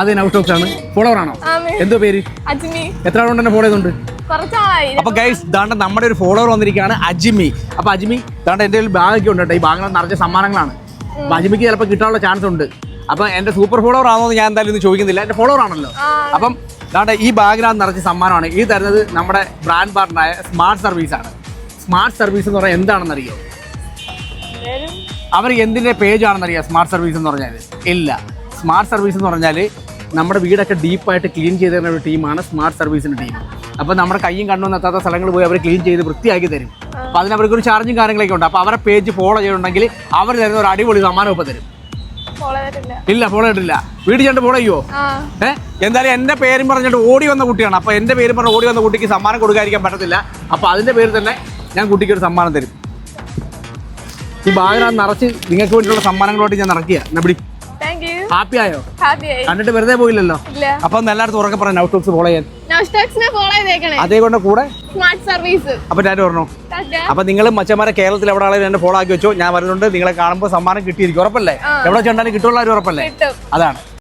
അതെ നൗസ്റ്റോക്സ് ആണ്. ഫോളോവർ ആണോ? എന്തോ പേര്? അജ്മി. എത്ര ആളുകൊണ്ട് തന്നെ ഫോളോ ചെയ്തുണ്ട്? അപ്പൊ ഗൈസ് ദാണ്ട നമ്മുടെ ഒരു ഫോളോവർ വന്നിരിക്കുകയാണ് അജിമി. അപ്പൊ അജിമി ദാണ്ട എന്റെ ഒരു ബാഗൊക്കെ ഉണ്ട് കേട്ടോ. ഈ ബാഗിൽ നിറച്ച സമ്മാനങ്ങളാണ്. അപ്പൊ അജിമിക്ക് ചിലപ്പോൾ കിട്ടാനുള്ള ചാൻസ് ഉണ്ട്. അപ്പൊ എന്റെ സൂപ്പർ ഫോളോവർ ആണോ എന്ന് ഞാൻ എന്തായാലും ഇന്ന് ചോദിക്കുന്നില്ല. എന്റെ ഫോളോവർ ആണല്ലോ. അപ്പം ദാണ്ട ഈ ബാഗിനകത്ത് നിറച്ച സമ്മാനമാണ്. ഈ തരുന്നത് നമ്മുടെ ബ്രാൻഡ് പാർട്ണറായ സ്മാർട്ട് സർവീസ് ആണ്. സ്മാർട്ട് സർവീസ് എന്ന് പറഞ്ഞാൽ എന്താണെന്ന് അറിയോ അവർ എന്തിന്റെ പേജ് ആണെന്ന് അറിയാം സ്മാർട്ട് സർവീസ് എന്ന് പറഞ്ഞാൽ ഇല്ല. സ്മാർട്ട് സർവീസ് എന്ന് പറഞ്ഞാൽ നമ്മുടെ വീടൊക്കെ ഡീപ്പായിട്ട് ക്ലീൻ ചെയ്ത് തരുന്ന ഒരു ടീമാണ് സ്മാർട്ട് സർവീസിന്റെ ടീം അപ്പോൾ നമ്മുടെ കയ്യും കണ്ണും എത്താത്ത സ്ഥലങ്ങൾ പോയി അവർ ക്ലീൻ ചെയ്ത് വൃത്തിയാക്കി തരും. അപ്പോൾ അതിന് അവർക്ക് ഒരു ചാർജും കാര്യങ്ങളൊക്കെ ഉണ്ട്. അപ്പോൾ അവരെ പേജ് ഫോളോ ചെയ്തിട്ടുണ്ടെങ്കിൽ അവർ തരുന്ന ഒരു അടിപൊളി സമ്മാനം ഇപ്പോൾ തരും. ഇല്ല ഫോളോ ചെയ്തിട്ടില്ല. വീട് ചെണ്ട് ഫോളോ ചെയ്യുമോ ഏഹ് എന്തായാലും എന്റെ പേരും പറഞ്ഞിട്ട് ഓടി വന്ന കുട്ടിയാണ്. അപ്പോൾ എന്റെ പേരും പറഞ്ഞ് ഓടി വന്ന കുട്ടിക്ക് സമ്മാനം കൊടുക്കാതിരിക്കാൻ പറ്റത്തില്ല. അപ്പോൾ അതിന്റെ പേര് തന്നെ ഞാൻ കുട്ടിക്ക് ഒരു സമ്മാനം തരും. ഈ ബാഗിനകത്ത് നിറച്ച് നിങ്ങൾക്ക് വേണ്ടിയുള്ള സമ്മാനങ്ങളോട്ട് ഞാൻ നിറക്കുക എന്നാ പിടി. ഹാപ്പി ആയോ കണ്ടിട്ട് വെറുതെ പോയില്ലല്ലോ? അപ്പം എല്ലായിടത്തും ഉറക്കെ പറയാം നൗട്ട് ടോക്സ് ഫോളോ ചെയ്യാൻ. നോ ഫോളോ ചെയ്തേക്കണേ. അതേ കൊണ്ട് കൂടെ? സ്മാർട്ട് സർവീസ് അപ്പം ഞാൻ പറഞ്ഞു അപ്പൊ നിങ്ങൾ മച്ചന്മാരെ കേരളത്തിൽ എവിടെ ആണെങ്കിലും എന്നെ ഫോളോ ആക്കി വെച്ചോ. ഞാൻ വരുന്നുണ്ട് നിങ്ങളെ കാണുമ്പോൾ സമ്മാനം കിട്ടിയിരിക്കും. ഉറപ്പല്ലേ? എവിടെ ചെണ്ടാലും കിട്ടുള്ള ഒരു ഉറപ്പല്ലേ? അതാണ്.